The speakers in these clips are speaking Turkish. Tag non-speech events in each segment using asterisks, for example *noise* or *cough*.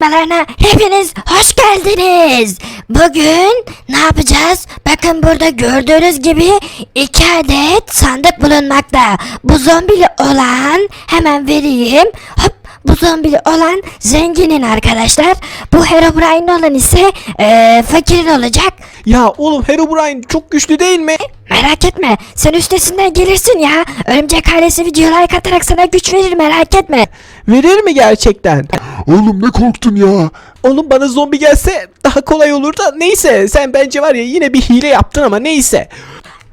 Merhabalarına hepiniz hoş geldiniz. Bugün ne yapacağız? Bakın burada gördüğünüz gibi iki adet sandık bulunmakta. Bu zombili olan hemen vereyim. Hop bu zombili olan zenginin arkadaşlar. Bu Herobrine olan ise eee, fakirin olacak. Ya oğlum Herobrine çok güçlü değil mi? Merak etme sen üstesinden gelirsin ya. Örümcek ailesi video like atarak sana güç verir merak etme. Verir mi gerçekten? Oğlum ne korktun ya? Oğlum bana zombi gelse daha kolay olur da neyse sen bence var ya yine bir hile yaptın ama neyse.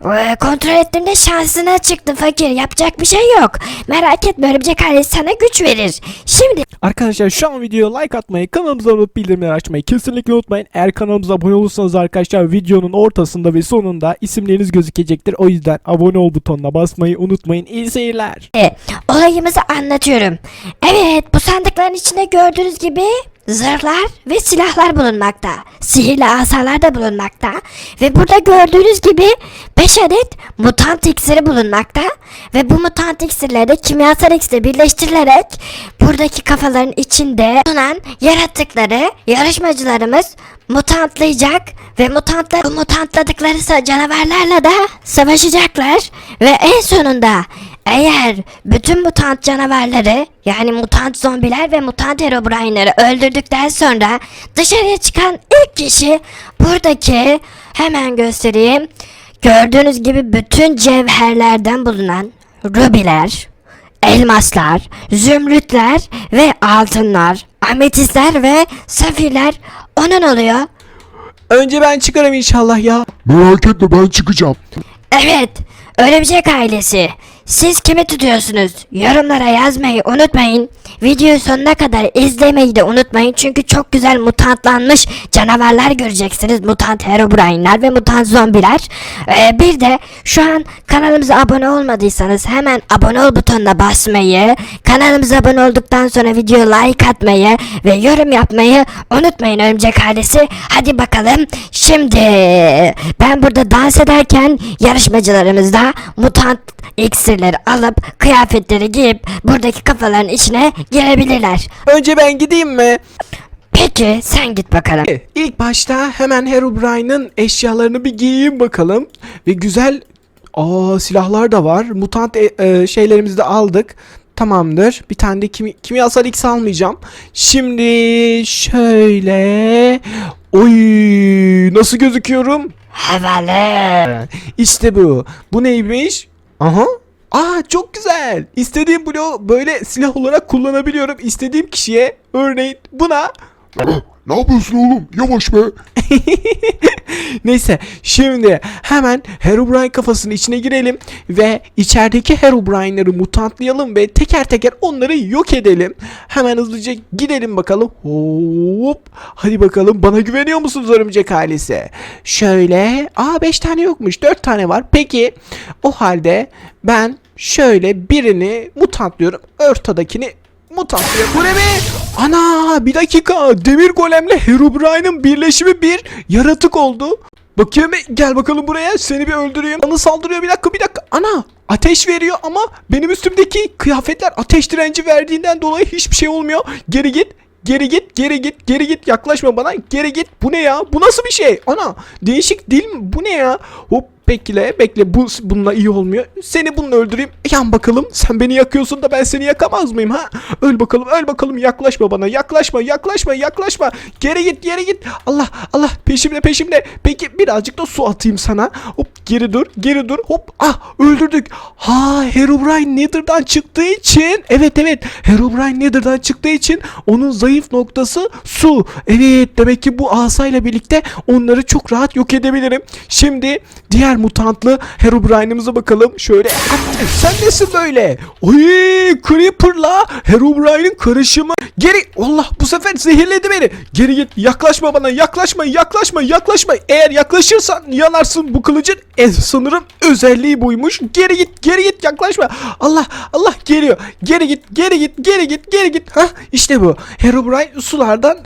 Ee, Kontrol ettiğimde şansına çıktı fakir. Yapacak bir şey yok. Merak etme örümcek ailesi sana güç verir. Şimdi Arkadaşlar şu an videoya like atmayı, kanalımıza abone olup bildirimleri açmayı kesinlikle unutmayın. Eğer kanalımıza abone olursanız arkadaşlar videonun ortasında ve sonunda isimleriniz gözükecektir. O yüzden abone ol butonuna basmayı unutmayın. İyi seyirler. e, olayımızı anlatıyorum. Evet bu sandıkların içinde gördüğünüz gibi zırhlar ve silahlar bulunmakta. Sihirli asalar da bulunmakta. Ve burada gördüğünüz gibi 5 adet mutant iksiri bulunmakta. Ve bu mutant iksirleri de kimyasal iksir birleştirilerek buradaki kafaların içinde bulunan yaratıkları yarışmacılarımız mutantlayacak ve mutantlar mutantladıkları canavarlarla da savaşacaklar ve en sonunda eğer bütün mutant canavarları yani mutant zombiler ve mutant herobrine'ları öldürdükten sonra dışarıya çıkan ilk kişi buradaki hemen göstereyim gördüğünüz gibi bütün cevherlerden bulunan rubiler, elmaslar, zümrütler ve altınlar, ametistler ve safirler onun oluyor. Önce ben çıkarım inşallah ya. Merak etme ben çıkacağım. Evet, Örümcek ailesi. Siz kimi tutuyorsunuz? Yorumlara yazmayı unutmayın. Videoyu sonuna kadar izlemeyi de unutmayın. Çünkü çok güzel mutantlanmış canavarlar göreceksiniz. Mutant Herobrine'ler ve mutant zombiler. Ee, bir de şu an kanalımıza abone olmadıysanız hemen abone ol butonuna basmayı, kanalımıza abone olduktan sonra videoya like atmayı ve yorum yapmayı unutmayın Örümcek ailesi. Hadi bakalım. Şimdi ben burada dans ederken yarışmacılarımız da mutant iksirleri alıp kıyafetleri giyip buradaki kafaların içine girebilirler. Önce ben gideyim mi? Peki sen git bakalım. İlk başta hemen Herobrine'ın eşyalarını bir giyeyim bakalım. Ve güzel Aa silahlar da var. Mutant e- e, şeylerimizi de aldık. Tamamdır. Bir tane de kimi- kimyasal X almayacağım. Şimdi şöyle Oy nasıl gözüküyorum? Havalı. İşte bu. Bu neymiş? Aha. Aa çok güzel. İstediğim bloğu böyle silah olarak kullanabiliyorum. İstediğim kişiye örneğin buna *laughs* Ne yapıyorsun oğlum? Yavaş be. *laughs* Neyse şimdi hemen Herobrine kafasının içine girelim ve içerideki Herobrine'ları mutantlayalım ve teker teker onları yok edelim. Hemen hızlıca gidelim bakalım. Hop. Hadi bakalım bana güveniyor musunuz örümcek ailesi? Şöyle. Aa 5 tane yokmuş 4 tane var. Peki o halde ben şöyle birini mutantlıyorum. Ortadakini mutantlıyor. Bu ne be? Ana bir dakika. Demir golemle Herobrine'ın birleşimi bir yaratık oldu. Bakayım gel bakalım buraya seni bir öldüreyim. Bana saldırıyor bir dakika bir dakika. Ana ateş veriyor ama benim üstümdeki kıyafetler ateş direnci verdiğinden dolayı hiçbir şey olmuyor. Geri git. Geri git, geri git, geri git. Yaklaşma bana. Geri git. Bu ne ya? Bu nasıl bir şey? Ana, değişik değil mi? Bu ne ya? Hop, bekle, bekle. Bu bununla iyi olmuyor. Seni bununla öldüreyim. Yan bakalım. Sen beni yakıyorsun da ben seni yakamaz mıyım ha? Öl bakalım, öl bakalım. Yaklaşma bana. Yaklaşma, yaklaşma, yaklaşma. Geri git, geri git. Allah, Allah. Peşimde, peşimde. Peki birazcık da su atayım sana. Hop, geri dur, geri dur. Hop, ah öldürdük. Ha, Herobrine Nether'dan çıktığı için. Evet, evet. Herobrine Nether'dan çıktığı için onun zayıf noktası su. Evet, demek ki bu asayla birlikte onları çok rahat yok edebilirim. Şimdi diğer mutantlı Herobrine'ımıza bakalım. Şöyle. Sen nesin böyle? Oy, Creeper'la Herobrine'in karışımı. Geri. Allah bu sefer zehirledi beni. Geri git. Yaklaşma bana. Yaklaşma. Yaklaşma. Yaklaşma. Eğer yaklaşırsan yanarsın bu kılıcın. E, sanırım özelliği buymuş. Geri git. Geri git. Yaklaşma. Allah. Allah geliyor. Geri git. Geri git. Geri git. Geri git. Ha işte bu. Herobrine sulardan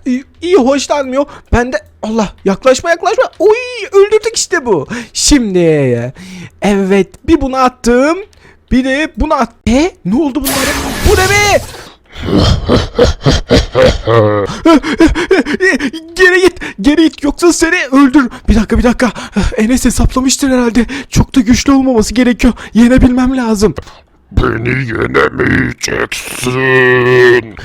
iyi, hoşlanmıyor. Ben de Allah yaklaşma yaklaşma. Oy öldürdük işte bu. Şimdi evet bir bunu attım. Bir de bunu at. E ne oldu bunlara? Bu ne be? *laughs* geri git, geri git yoksa seni öldür. Bir dakika, bir dakika. Enes hesaplamıştır herhalde. Çok da güçlü olmaması gerekiyor. Yenebilmem lazım. Beni yenemeyeceksin.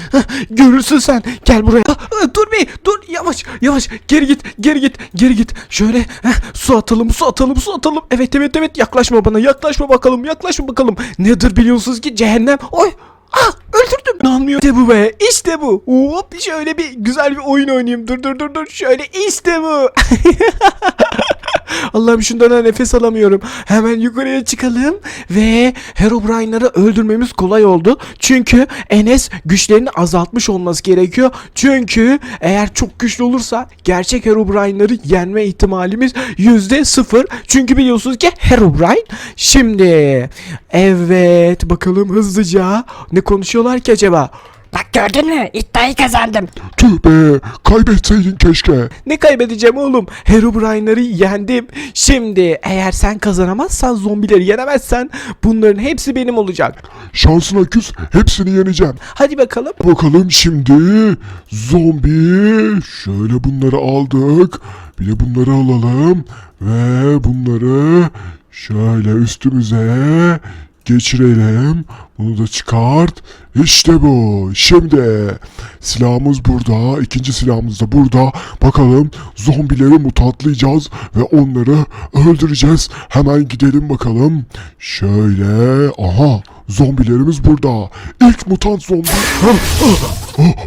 Görürsün sen. Gel buraya. Ah, Dur bir, dur. Yavaş, yavaş. Geri git, geri git, geri git. Şöyle su atalım, su atalım, su atalım. Evet, evet, evet. Yaklaşma bana. Yaklaşma bakalım, yaklaşma bakalım. Nedir biliyorsunuz ki cehennem. Oy. Ah öldürdüm. İnanmıyorum. İşte bu be. İşte bu. Hop şöyle bir güzel bir oyun oynayayım. Dur dur dur dur. Şöyle işte bu. *laughs* Allah'ım şundan nefes alamıyorum. Hemen yukarıya çıkalım ve Herobrine'ları öldürmemiz kolay oldu. Çünkü Enes güçlerini azaltmış olması gerekiyor. Çünkü eğer çok güçlü olursa gerçek Herobrine'ları yenme ihtimalimiz yüzde sıfır. Çünkü biliyorsunuz ki Herobrine. Şimdi evet bakalım hızlıca ne konuşuyorlar ki acaba? Bak gördün mü? İddiayı kazandım. Tüh be kaybetseydin keşke. Ne kaybedeceğim oğlum? Herobrine'ları yendim. Şimdi eğer sen kazanamazsan zombileri yenemezsen bunların hepsi benim olacak. Şansına küs hepsini yeneceğim. Hadi bakalım. Bakalım şimdi zombi şöyle bunları aldık bir de bunları alalım ve bunları şöyle üstümüze geçirelim. Bunu da çıkart. İşte bu. Şimdi silahımız burada. İkinci silahımız da burada. Bakalım zombileri mutantlayacağız ve onları öldüreceğiz. Hemen gidelim bakalım. Şöyle. Aha zombilerimiz burada. İlk mutant zombi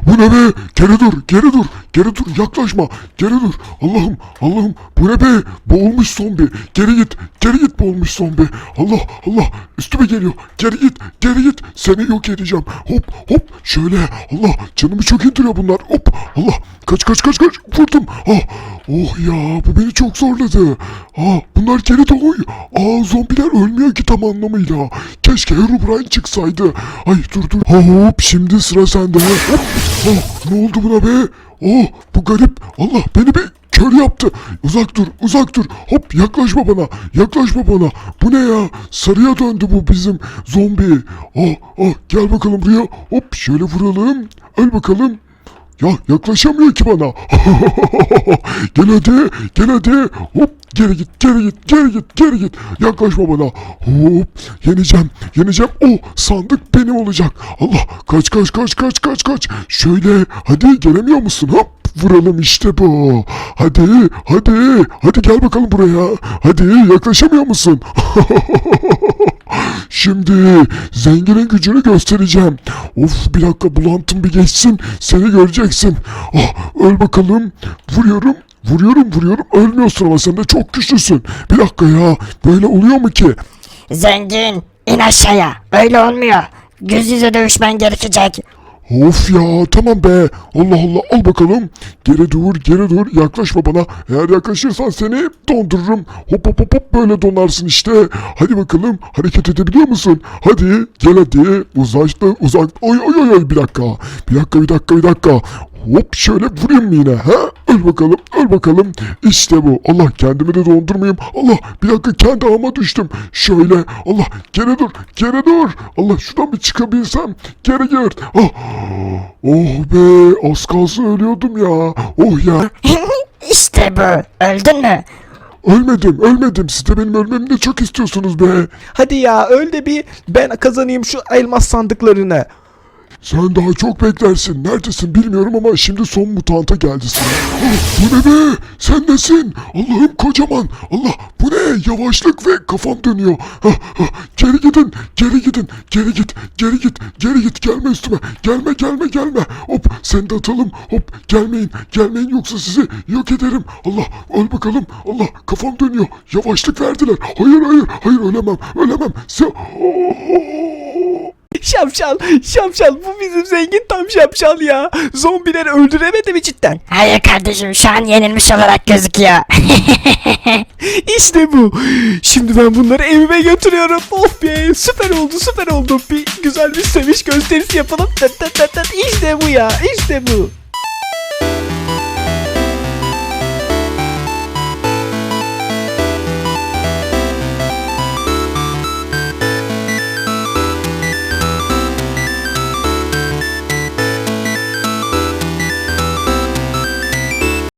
Bu ne be? Geri dur geri dur geri dur yaklaşma. Geri dur. Allah'ım Allah'ım bu ne be? Boğulmuş zombi. Geri git geri git boğulmuş zombi. Allah Allah üstüme geliyor. Geri git geri git. Seni yok edeceğim. Hop hop şöyle. Allah canımı çok indiriyor bunlar. Hop Allah kaç kaç kaç kaç. Vurdum. Ah oh ya bu beni çok zorladı ah bunlar geri doğuyor aa zombiler ölmüyor ki tam anlamıyla keşke Herobrine çıksaydı ay dur dur hop şimdi sıra sende oh, ne oldu buna be oh bu garip Allah beni bir kör yaptı. Uzak dur, uzak dur. Hop yaklaşma bana, yaklaşma bana. Bu ne ya? Sarıya döndü bu bizim zombi. Oh, oh gel bakalım buraya. Hop şöyle vuralım. Öl bakalım. Ya yaklaşamıyor ki bana. *laughs* gel hadi, gel hadi. Hop geri git, geri git, geri git, geri git. Yaklaşma bana. Hop yeneceğim, yeneceğim. Oh sandık benim olacak. Allah kaç kaç kaç kaç kaç kaç. Şöyle hadi gelemiyor musun? Hop vuralım işte bu. Hadi hadi hadi gel bakalım buraya. Hadi yaklaşamıyor musun? *laughs* Şimdi zenginin gücünü göstereceğim. Of bir dakika bulantım bir geçsin. Seni göreceksin. Ah, öl bakalım. Vuruyorum. Vuruyorum vuruyorum. Ölmüyorsun ama sen de çok güçlüsün. Bir dakika ya. Böyle oluyor mu ki? Zengin in aşağıya. Öyle olmuyor. Yüz yüze dövüşmen gerekecek. Of ya tamam be. Allah Allah al bakalım. Geri dur geri dur yaklaşma bana. Eğer yaklaşırsan seni dondururum. Hop hop hop hop böyle donarsın işte. Hadi bakalım hareket edebiliyor musun? Hadi gel hadi uzakta uzak. Oy oy oy bir dakika. Bir dakika bir dakika bir dakika. Hop şöyle vurayım mı yine ha? Öl bakalım öl bakalım. İşte bu. Allah kendimi de dondurmayayım. Allah bir dakika kendi ağıma düştüm. Şöyle Allah geri dur geri dur. Allah şuradan bir çıkabilsem. Geri gir. Ah. Oh be az kalsın ölüyordum ya. Oh ya. *laughs* işte bu. Öldün mü? Ölmedim ölmedim. Siz de benim ölmemi de çok istiyorsunuz be. Hadi ya öl de bir ben kazanayım şu elmas sandıklarını. Sen daha çok beklersin. Neredesin bilmiyorum ama şimdi son mutanta geldi bu ne be? Sen nesin? Allah'ım kocaman. Allah bu ne? Yavaşlık ve kafam dönüyor. Geri gidin. Geri gidin. Geri git. Geri git. Geri git. Gelme üstüme. Gelme gelme gelme. Hop seni de atalım. Hop gelmeyin. Gelmeyin yoksa sizi yok ederim. Allah öl bakalım. Allah kafam dönüyor. Yavaşlık verdiler. Hayır hayır. Hayır ölemem. Ölemem. Sen... Şapşal, şapşal bu bizim zengin tam şapşal ya. Zombileri öldüremedi mi cidden? Hayır kardeşim şu an yenilmiş olarak gözüküyor. *laughs* İşte bu. Şimdi ben bunları evime götürüyorum. Of be süper oldu süper oldu. Bir güzel bir seviş gösterisi yapalım. Tat tat tat tat. İşte bu ya işte bu.